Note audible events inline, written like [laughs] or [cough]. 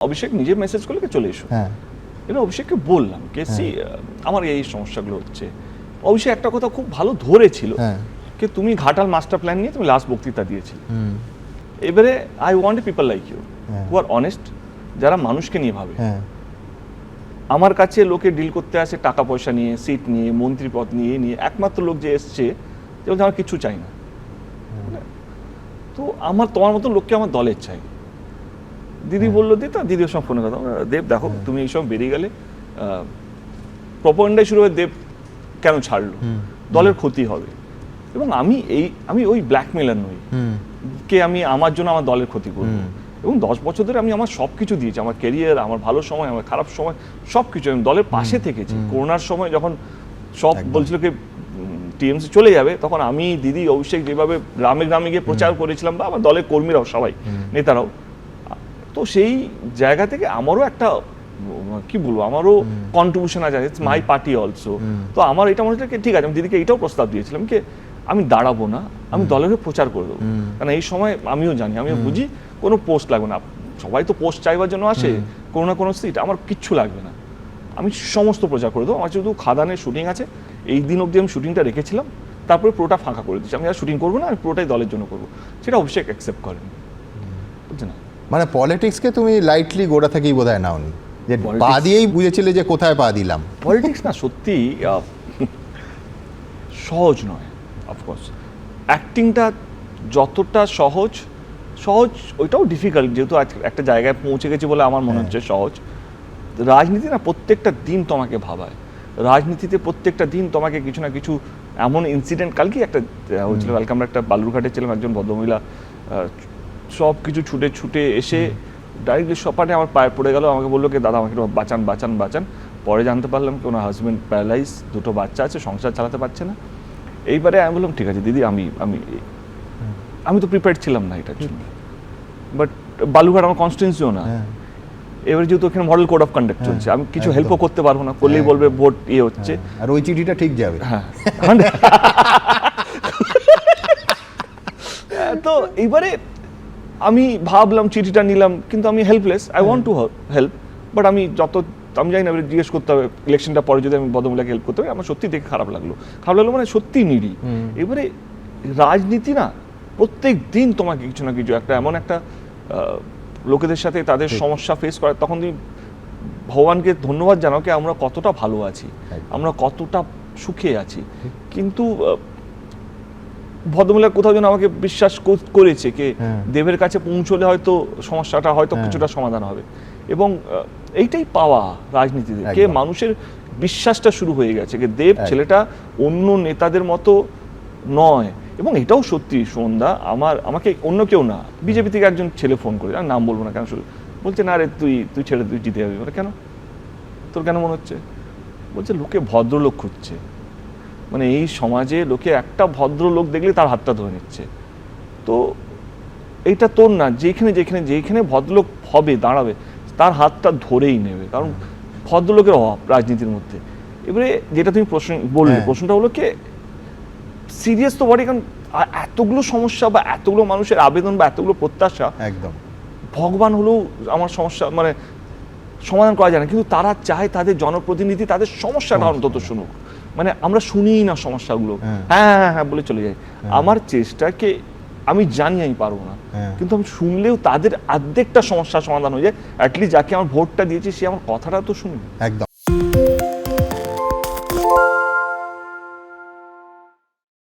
অভিষেক নিজে মেসেজ করলে চলে এসো। হ্যাঁ। এটা অভিষেককে বললাম কে সি আমার এই সমস্যাগুলো হচ্ছে। অভিষেক একটা কথা খুব ভালো ধরেছিল হ্যাঁ। যে তুমি ঘাটাল মাস্টার প্ল্যান নিয়ে তুমি লাস্ট বক্তৃতা দিয়েছিলে। হুম। এবারে I want people like you হ্যাঁ। হু আর অনেস্ট যারা মানুষকে নিয়ে ভাবে। হ্যাঁ। আমার কাছে লোকে ডিল করতে আসে টাকা পয়সা নিয়ে সিট নিয়ে মন্ত্রী পদ নিয়ে নিয়ে। একমাত্র লোক যে এসছে যে বলছে আমার কিছু চাই না। তো আমার তোমার মতো লোককে আমার দলের চাই। দিদি বলল দি তা দিদির সঙ্গে ফোনে কথা দেব দেখো তুমি এইসব বেরিয়ে গেলে প্রপন্ডায় শুরু হয়ে দেব কেন ছাড়লো? দলের ক্ষতি হবে। এবং আমি এই আমি ওই ব্ল্যাকমেলার নই। কে আমি আমার জন্য আমার দলের ক্ষতি করব। এবং দশ বছর ধরে আমি আমার সব কিছু দিয়েছি। আমার ক্যারিয়ার আমার ভালো সময় আমার খারাপ সময় সব কিছু আমি দলের পাশে থেকেছি। করোনার সময় যখন সব। বলছিল কি টিএমসি চলে যাবে তখন আমি দিদি অভিষেক যেভাবে গ্রামে গ্রামে গিয়ে প্রচার করেছিলাম বা আমার দলের কর্মীরাও সবাই নেতারাও তো সেই জায়গা থেকে আমারও একটা কি বলব আমারও কন্ট্রিবিউশন আছে ইটস মাই পার্টি অলসো তো আমার এটা মনে হচ্ছে ঠিক আছে আমি দিদিকে এটাও প্রস্তাব দিয়েছিলাম কি আমি দাঁড়াবো না আমি দলের হয়ে প্রচার করে দেবো। কারণ এই সময় আমিও জানি আমিও বুঝি কোনো পোস্ট লাগবে না। সবাই তো পোস্ট চাইবার জন্য আসে কোনো না কোনো সিট আমার কিচ্ছু লাগবে না। আমি সমস্ত প্রচার করে দেবো আমার শুধু খাদানের শুটিং আছে এই দিন অবধি আমি শুটিংটা রেখেছিলাম তারপরে পুরোটা ফাঁকা করে দিচ্ছি। আমি আর শুটিং করব না আমি পুরোটাই দলের জন্য করব। সেটা অভিষেক অ্যাকসেপ্ট করেন। বুঝছে না মানে পলিটিক্সকে তুমি লাইটলি গোড়া থেকেই বোধহয় নাওনি। যে পা দিয়েই বুঝেছিলে যে কোথায় পা দিলাম। পলিটিক্স না সত্যি সহজ নয় অফকোর্স অ্যাক্টিংটা যতটা সহজ সহজ ওইটাও ডিফিকাল্ট যেহেতু আজ একটা জায়গায় পৌঁছে গেছি বলে আমার মনে হচ্ছে সহজ। রাজনীতি না প্রত্যেকটা দিন তোমাকে ভাবায়। রাজনীতিতে প্রত্যেকটা দিন তোমাকে কিছু না কিছু এমন ইনসিডেন্ট কালকে একটা হয়েছিল কালকে আমরা একটা বালুরঘাটে ছিলাম একজন ভদ্রমহিলা সব কিছু ছুটে ছুটে এসে ডাইরেক্টলি সপাটে আমার পায়ে পড়ে গেল। আমাকে বলল কি দাদা আমাকে বাঁচান বাঁচান বাঁচান। পরে জানতে পারলাম কি ওনার হাজব্যান্ড প্যারালাইজ দুটো বাচ্চা আছে সংসার চালাতে পারছে না। এইবারে আমি বললাম ঠিক আছে দিদি আমি আমি আমি তো প্রিপেয়ার্ড ছিলাম না এটার জন্য। বাট বালুঘাট আমার কনস্টিটেন্সিও না। হ্যাঁ। এবারে যেহেতু ওখানে মডেল কোড অফ কন্ডাক্ট চলছে আমি কিছু হেল্পও করতে পারব না। করলেই বলবে ভোট ইয়ে হচ্ছে। আর ওই চিঠিটা ঠিক যাবে। হ্যাঁ। [laughs] তো এইবারে আমি ভাবলাম চিঠিটা নিলাম কিন্তু আমি helpless I want to help but আমি যত আমি জানি না জিজ্ঞেস করতে হবে ইলেকশনটা পরে যদি আমি বদমূলাকে হেল্প করতে হবে আমার সত্যি দেখে খারাপ লাগল। খারাপ লাগল মানে সত্যি নিডি এবারে রাজনীতি না প্রত্যেক দিন তোমাকে কিছু না কিছু একটা এমন একটা লোকেদের সাথে তাদের সমস্যা ফেস করা তখন তুমি ভগবানকে ধন্যবাদ জানাও কি আমরা কতটা ভালো আছি আমরা কতটা সুখে আছি। কিন্তু ভদ্রমহিলা কোথাও যেন আমাকে বিশ্বাস করেছে কে হ্যাঁ। দেবের কাছে পৌঁছলে হয়তো সমস্যাটা হয়তো হ্যাঁ। কিছুটা সমাধান হবে। এবং এইটাই পাওয়া রাজনীতিতে কে মানুষের বিশ্বাসটা শুরু হয়ে গেছে যে দেব ছেলেটা অন্য নেতাদের মতো নয়। এবং এটাও সত্যি সন্ধ্যা আমার আমাকে অন্য কেউ না বিজেপি থেকে একজন ছেলে ফোন করে আমি নাম বলব না কেন শুধু বলছে না রে তুই তুই ছেড়ে তুই জিতে যাবি। বলে কেন? তোর কেন মনে হচ্ছে? বলছে লোকে ভদ্রলোক খুঁজছে। মানে এই সমাজে লোকে একটা ভদ্রলোক দেখলে তার হাতটা ধরে নিচ্ছে। তো এইটা তোর না যেখানে যেখানে যেখানে ভদ্রলোক হবে দাঁড়াবে তার হাতটা ধরেই নেবে। কারণ ভদ্রলোকের অভাব রাজনীতির মধ্যে। এবারে যেটা তুমি প্রশ্ন বললে হ্যাঁ। প্রশ্নটা হলো কি সিরিয়াস তো বটে কারণ এতগুলো সমস্যা বা এতগুলো মানুষের আবেদন বা এতগুলো প্রত্যাশা একদম। ভগবান হলেও আমার সমস্যা মানে সমাধান করা যায় না। কিন্তু তারা চায় তাদের জনপ্রতিনিধি তাদের সমস্যাটা সমস্যা, অন্তত শুনুক। মানে আমরা শুনিই না সমস্যাগুলো। হ্যাঁ। হ্যাঁ হ্যাঁ হ্যাঁ বলে চলে যাই। আমার চেষ্টাকে আমি জানি আমি পারব না। হ্যাঁ। কিন্তু আমি শুনলেও তাদের অর্ধেকটা সমস্যার সমাধান হয়ে যায়। অ্যাটলিস্ট যাকে আমার ভোটটা দিয়েছি সে আমার কথাটা তো শুনবে। একদম।